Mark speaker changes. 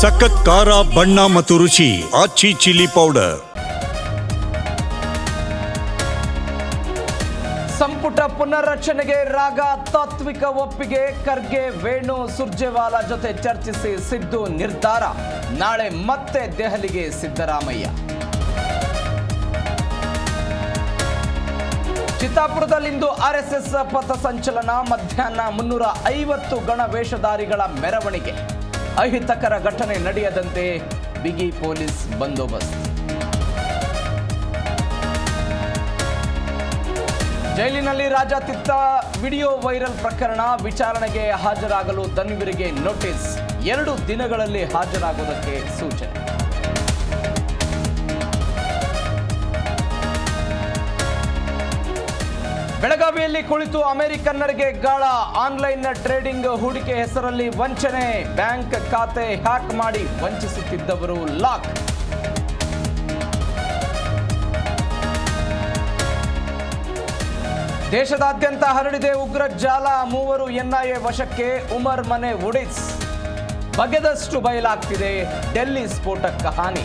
Speaker 1: ಸಖತ್ ಖಾರ, ಬಣ್ಣ ಮತ್ತು ರುಚಿ, ಆಚಿ ಚಿಲ್ಲಿ ಪೌಡರ್.
Speaker 2: ಸಂಪುಟ ಪುನರ್ರಚನೆಗೆ ರಾಗ, ತಾತ್ವಿಕ ಒಪ್ಪಿಗೆ, ಖರ್ಗೆ, ವೇಣು, ಸುರ್ಜೇವಾಲಾ ಜೊತೆ ಚರ್ಚಿಸಿ ಸಿದ್ದು ನಿರ್ಧಾರ. ನಾಳೆ ಮತ್ತೆ ದೆಹಲಿಗೆ ಸಿದ್ದರಾಮಯ್ಯ. ಚಿತ್ತಾಪುರದಲ್ಲಿಂದು ಆರ್ಎಸ್ಎಸ್ ಪಥ ಸಂಚಲನ, ಮಧ್ಯಾಹ್ನ ಮುನ್ನೂರ ಐವತ್ತು ಗಣ ವೇಷಧಾರಿಗಳ ಮೆರವಣಿಗೆ. ಅಹಿತಕರ ಘಟನೆ ನಡೆಯದಂತೆ ಬಿಗಿ ಪೊಲೀಸ್ ಬಂದೋಬಸ್ತ್. ಜೈಲಿನಲ್ಲಿ ರಾಜಾತಿತ್ತ ವಿಡಿಯೋ ವೈರಲ್ ಪ್ರಕರಣ ವಿಚಾರಣೆಗೆ ಹಾಜರಾಗಲು ದನ್ವಿರಿಗೆ ನೋಟಿಸ್. ಎರಡು ದಿನಗಳಲ್ಲಿ ಹಾಜರಾಗುವುದಕ್ಕೆ ಸೂಚನೆ. ಬೆಳಗಾವಿಯಲ್ಲಿ ಕುಳಿತು ಅಮೆರಿಕನ್ನರಿಗೆ ಗಾಳ. ಆನ್ಲೈನ್ ಟ್ರೇಡಿಂಗ್ ಹೂಡಿಕೆ ಹೆಸರಲ್ಲಿ ವಂಚನೆ. ಬ್ಯಾಂಕ್ ಖಾತೆ ಹ್ಯಾಕ್ ಮಾಡಿ ವಂಚಿಸುತ್ತಿದ್ದವರು ಲಾಕ್. ದೇಶದಾದ್ಯಂತ ಹರಡಿದೆ ಉಗ್ರ ಜಾಲ. ಮೂವರು ಎನ್ಐಎ ವಶಕ್ಕೆ ಉಮರ್ ಮನೆ ಉಡಿಸ್. ಬಗೆದಷ್ಟು ಬಯಲಾಗ್ತಿದೆ. ಡೆಲ್ಲಿ ಸ್ಫೋಟಕ್ಕೆ ಹಾನಿ.